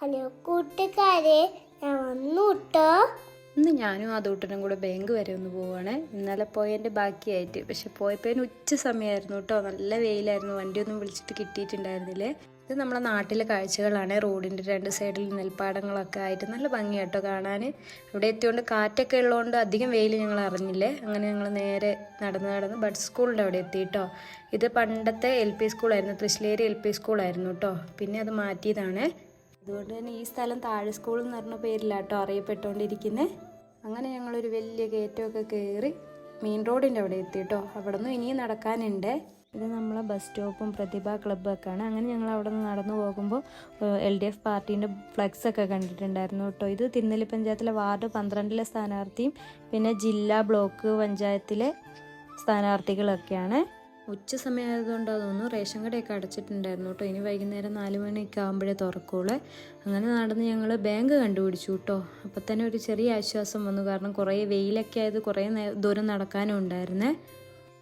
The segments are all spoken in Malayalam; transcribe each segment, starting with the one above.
ഹലോ കൂട്ടുകാരെ ഞാൻ വന്നു കേട്ടോ ഇന്ന് ഞാനും ആ ദൂട്ടനും കൂടെ ബാങ്ക് വരെ ഒന്ന് പോവാണ്. ഇന്നലെ പോയതിന്റെ ബാക്കിയായിട്ട്. പക്ഷെ പോയപ്പോഴതിന് ഉച്ച സമയമായിരുന്നു കേട്ടോ നല്ല വെയിലായിരുന്നു. വണ്ടിയൊന്നും വിളിച്ചിട്ട് കിട്ടിയിട്ടുണ്ടായിരുന്നില്ലേ. ഇത് നമ്മുടെ നാട്ടിലെ കാഴ്ചകളാണ്. റോഡിന്റെ രണ്ട് സൈഡിൽ നെൽപ്പാടങ്ങളൊക്കെ ആയിട്ട് നല്ല ഭംഗിയാട്ടോ കാണാൻ. ഇവിടെ എത്തിയോണ്ട് കാറ്റൊക്കെ ഉള്ളതുകൊണ്ട് അധികം വെയിൽ ഞങ്ങൾ അറിഞ്ഞില്ലേ. അങ്ങനെ ഞങ്ങൾ നേരെ നടന്ന് നടന്ന് ബഡ് സ്കൂളിന്റെ അവിടെ എത്തി കേട്ടോ ഇത് പണ്ടത്തെ എൽ പി സ്കൂളായിരുന്നു. തൃശ്ശേരി എൽ പി സ്കൂളായിരുന്നു കേട്ടോ പിന്നെ അത് മാറ്റിയതാണ്. അതുകൊണ്ട് തന്നെ ഈ സ്ഥലം താഴെ സ്കൂൾ എന്ന് പറഞ്ഞ പേരിലാട്ടോ അറിയപ്പെട്ടുകൊണ്ടിരിക്കുന്നത് അങ്ങനെ ഞങ്ങളൊരു വലിയ കയറ്റമൊക്കെ കയറി മെയിൻ റോഡിന്റെ അവിടെ എത്തി കേട്ടോ അവിടെ നിന്ന് ഇനിയും നടക്കാനുണ്ട്. ഇത് നമ്മളെ ബസ് സ്റ്റോപ്പും പ്രതിഭ ക്ലബ്ബും ഒക്കെയാണ്. അങ്ങനെ ഞങ്ങൾ അവിടെ നിന്ന് നടന്നു പോകുമ്പോൾ എൽ ഡി എഫ് പാർട്ടീന്റെ ഫ്ലക്സ് ഒക്കെ കണ്ടിട്ടുണ്ടായിരുന്നു കേട്ടോ. ഇത് തിന്നലി പഞ്ചായത്തിലെ വാർഡ് പന്ത്രണ്ടിലെ സ്ഥാനാർത്ഥിയും പിന്നെ ജില്ലാ ബ്ലോക്ക് പഞ്ചായത്തിലെ സ്ഥാനാർത്ഥികളൊക്കെയാണ്. ഉച്ച സമയമായതുകൊണ്ട് തോന്നുന്നു റേഷൻ കടയൊക്കെ അടച്ചിട്ടുണ്ടായിരുന്നു കേട്ടോ. ഇനി വൈകുന്നേരം നാല് മണിയൊക്കെ ആകുമ്പോഴേ തുറക്കുള്ളൂ. അങ്ങനെ നടന്ന് ഞങ്ങൾ ബാങ്ക് കണ്ടുപിടിച്ചു കേട്ടോ. അപ്പം തന്നെ ഒരു ചെറിയ ആശ്വാസം വന്നു. കാരണം കുറേ വെയിലൊക്കെ ആയത് കുറേ ദൂരം നടക്കാനും ഉണ്ടായിരുന്നേ.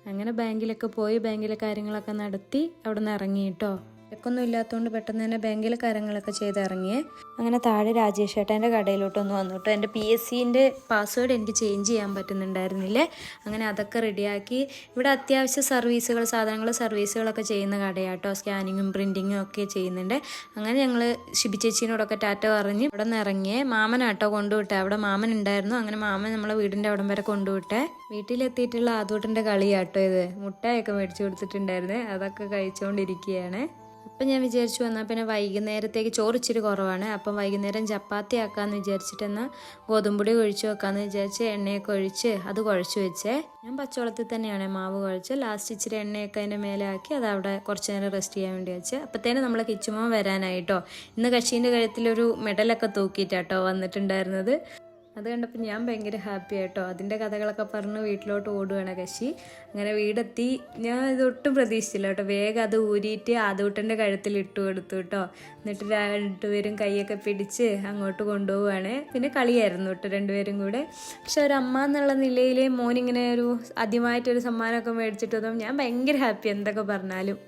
അങ്ങനെ ബാങ്കിലൊക്കെ പോയി ബാങ്കിലെ കാര്യങ്ങളൊക്കെ നടത്തി അവിടെ നിന്ന് ഇറങ്ങി കേട്ടോ. തിരക്കൊന്നും ഇല്ലാത്തതുകൊണ്ട് പെട്ടെന്ന് തന്നെ ബാങ്കിൽ കാര്യങ്ങളൊക്കെ ചെയ്ത് ഇറങ്ങിയേ അങ്ങനെ താഴെ രാജേഷ് ഏട്ടന്റെ കടയിലോട്ടൊന്ന് വന്നു കേട്ടോ എന്റെ പി എസ് സിന്റെ പാസ്വേഡ് എനിക്ക് ചേഞ്ച് ചെയ്യാൻ പറ്റുന്നുണ്ടായിരുന്നില്ലേ? അങ്ങനെ അതൊക്കെ റെഡിയാക്കി ഇവിടെ അത്യാവശ്യ സർവീസുകൾ സാധനങ്ങൾ സർവീസുകളൊക്കെ ചെയ്യുന്ന കടയാട്ടോ. സ്കാനിങ്ങും പ്രിന്റിങ്ങും ഒക്കെ ചെയ്യുന്നുണ്ട്. അങ്ങനെ ഞങ്ങൾ ശിബി ചേച്ചീനോടൊക്കെ ടാറ്റ പറഞ്ഞ് ഇവിടെ നിന്ന് ഇറങ്ങിയേ. മാമനാട്ടോ കൊണ്ടുവിട്ടെ. അവിടെ മാമൻ ഉണ്ടായിരുന്നു. അങ്ങനെ മാമൻ നമ്മളെ വീടിന്റെ അവിടം വരെ കൊണ്ടുവിട്ടെ. വീട്ടിലെത്തിയിട്ടുള്ള ആദൂട്ടന്റെ കളിയാട്ടോ ഇത്. മുട്ടയൊക്കെ മേടിച്ചു കൊടുത്തിട്ടുണ്ടായിരുന്നേ. അതൊക്കെ കഴിച്ചുകൊണ്ടിരിക്കുകയാണ് അപ്പം ഞാൻ വിചാരിച്ചു എന്നാൽ പിന്നെ വൈകുന്നേരത്തേക്ക് ചോറ് ഇച്ചിരി കുറവാണ്. അപ്പം വൈകുന്നേരം ചപ്പാത്തി ആക്കാമെന്ന് വിചാരിച്ചിട്ട് എന്നാൽ ഗോതമ്പുടി ഒഴിച്ച് വെക്കാമെന്ന് വിചാരിച്ച് എണ്ണയൊക്കെ ഒഴിച്ച് അത് കുഴച്ച് വെച്ചേ. ഞാൻ പച്ചവളത്തിൽ തന്നെയാണ് മാവ് കുഴച്ച് ലാസ്റ്റ് ഇച്ചിരി എണ്ണയൊക്കെ അതിന്റെ മേലെ ആക്കി അത് അവിടെ കുറച്ച് നേരം റെസ്റ്റ് ചെയ്യാൻ വേണ്ടി വെച്ച്. അപ്പത്തേനും നമ്മൾ കിച്ചുമോൻ വരാനായിട്ടോ. ഇന്ന് കക്ഷീന്റെ കഴുത്തിലൊരു മെഡലൊക്കെ തൂക്കിയിട്ടാട്ടോ വന്നിട്ടുണ്ടായിരുന്നത്. അത് കണ്ടപ്പോൾ ഞാൻ ഭയങ്കര ഹാപ്പി ആയിട്ടോ. അതിന്റെ കഥകളൊക്കെ പറഞ്ഞ് വീട്ടിലോട്ട് ഓടുകയാണ് കശി. അങ്ങനെ വീടെത്തി. ഞാൻ ഇതൊട്ടും പ്രതീക്ഷിച്ചില്ല കേട്ടോ. വേഗം അത് ഊരിയിട്ട് ആദൂട്ടന്റെ കഴുത്തിൽ ഇട്ട് കൊടുത്തു കേട്ടോ. എന്നിട്ട് രണ്ടുപേരും കൈയൊക്കെ പിടിച്ച് അങ്ങോട്ട് കൊണ്ടുപോവുകയാണ് പിന്നെ കളിയായിരുന്നു കേട്ടോ രണ്ടുപേരും കൂടെ. പക്ഷെ ഒരു അമ്മ എന്നുള്ള നിലയിൽ മോനിങ്ങനെ ഒരു ആദ്യമായിട്ടൊരു സമ്മാനമൊക്കെ മേടിച്ചിട്ടതും ഞാൻ ഭയങ്കര ഹാപ്പി എന്തൊക്കെ പറഞ്ഞാലും.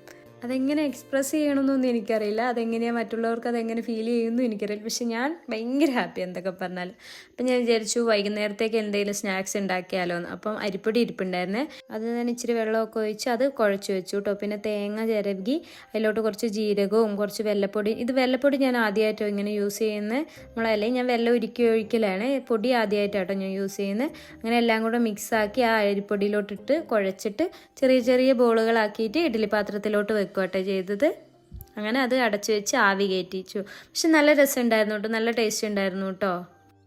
അതെങ്ങനെ എക്സ്പ്രസ് ചെയ്യണമെന്നൊന്നും എനിക്കറിയില്ല. അതെങ്ങനെയാണ് മറ്റുള്ളവർക്ക് അതെങ്ങനെ ഫീൽ ചെയ്യുമെന്നും എനിക്കറിയില്ല. പക്ഷെ ഞാൻ ഭയങ്കര ഹാപ്പി എന്തൊക്കെ പറഞ്ഞാൽ അപ്പം ഞാൻ വിചാരിച്ചു വൈകുന്നേരത്തേക്ക് എന്തെങ്കിലും സ്നാക്സ് ഉണ്ടാക്കിയാലോ എന്ന് അപ്പം അരിപ്പൊടി ഇരിപ്പുണ്ടായിരുന്നേ. അത് ഞാൻ ഇച്ചിരി വെള്ളമൊക്കെ ഒഴിച്ച് അത് കുഴച്ച് വെച്ചു കേട്ടോ. പിന്നെ തേങ്ങ ചിരകി അതിലോട്ട് കുറച്ച് ജീരകവും കുറച്ച് വെല്ലപ്പൊടി. ഇത് വെല്ലപ്പൊടി ഞാൻ ആദ്യമായിട്ടോ ഇങ്ങനെ യൂസ് ചെയ്യുന്നത് നമ്മളല്ലേ ഞാൻ വെള്ളം ഉരുക്കി ഒഴിക്കലാണ്. പൊടി ആദ്യമായിട്ടാട്ടോ ഞാൻ യൂസ് ചെയ്യുന്നത് അങ്ങനെ എല്ലാം കൂടെ മിക്സാക്കി ആ അരിപ്പൊടിയിലോട്ടിട്ട് കുഴച്ചിട്ട് ചെറിയ ചെറിയ ബോളുകളാക്കിയിട്ട് ഇഡ്ഡലി പാത്രത്തിലോട്ട് വെക്കുകട്ടെ ചെയ്തത്. അങ്ങനെ അത് അടച്ചു വെച്ച് ആവി കയറ്റിച്ചു. പക്ഷെ നല്ല രസം ഉണ്ടായിരുന്നു കേട്ടോ. നല്ല ടേസ്റ്റ് ഉണ്ടായിരുന്നു കേട്ടോ.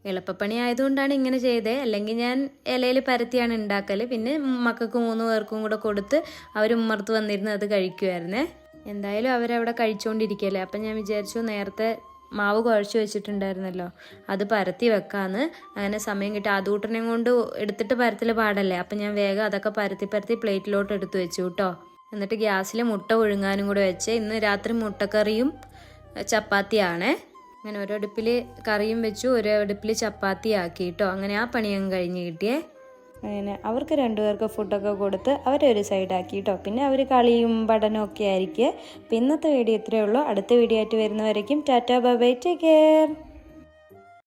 എളുപ്പപ്പണി ആയതുകൊണ്ടാണ് ഇങ്ങനെ ചെയ്തത് അല്ലെങ്കിൽ ഞാൻ ഇലയിൽ പരത്തിയാണ് ഉണ്ടാക്കൽ പിന്നെ മക്കൾക്ക് മൂന്ന് പേർക്കും കൂടെ കൊടുത്ത് അവർ ഉമ്മർത്ത് വന്നിരുന്ന് അത് കഴിക്കുമായിരുന്നേ എന്തായാലും അവരവിടെ കഴിച്ചുകൊണ്ടിരിക്കുകയല്ലേ അപ്പം ഞാൻ വിചാരിച്ചു നേരത്തെ മാവ് കുഴച്ച് വെച്ചിട്ടുണ്ടായിരുന്നല്ലോ. അത് പരത്തി വെക്കാന്ന്. അങ്ങനെ സമയം കിട്ടി. ആദൂട്ടനെയും കൊണ്ട് എടുത്തിട്ട് പരത്തിൽ പാടല്ലേ. അപ്പം ഞാൻ വേഗം അതൊക്കെ പരത്തി പരത്തി പ്ലേറ്റിലോട്ട് എടുത്തു വെച്ചു കേട്ടോ. എന്നിട്ട് ഗ്യാസിൽ മുട്ട ഒഴുങ്ങാനും കൂടെ വെച്ച് ഇന്ന് രാത്രി മുട്ടക്കറിയും ചപ്പാത്തിയാണ്. അങ്ങനെ ഒരു അടുപ്പിൽ കറിയും വെച്ചു ഒരു അടുപ്പിൽ ചപ്പാത്തി ആക്കി കേട്ടോ അങ്ങനെ ആ പണിയും കഴിഞ്ഞ് കിട്ടിയേ. അങ്ങനെ അവർക്ക് രണ്ടുപേർക്ക് ഫുഡൊക്കെ കൊടുത്ത് അവരെ ഒരു സൈഡാക്കി കേട്ടോ പിന്നെ അവർ കളിയും പഠനവും ഒക്കെ ആയിരിക്കും. അപ്പം ഇന്നത്തെ വീഡിയോ ഇത്രയേ ഉള്ളൂ. അടുത്ത വീഡിയോ ആയിട്ട് വരുന്നവരേക്കും tata bye bye take care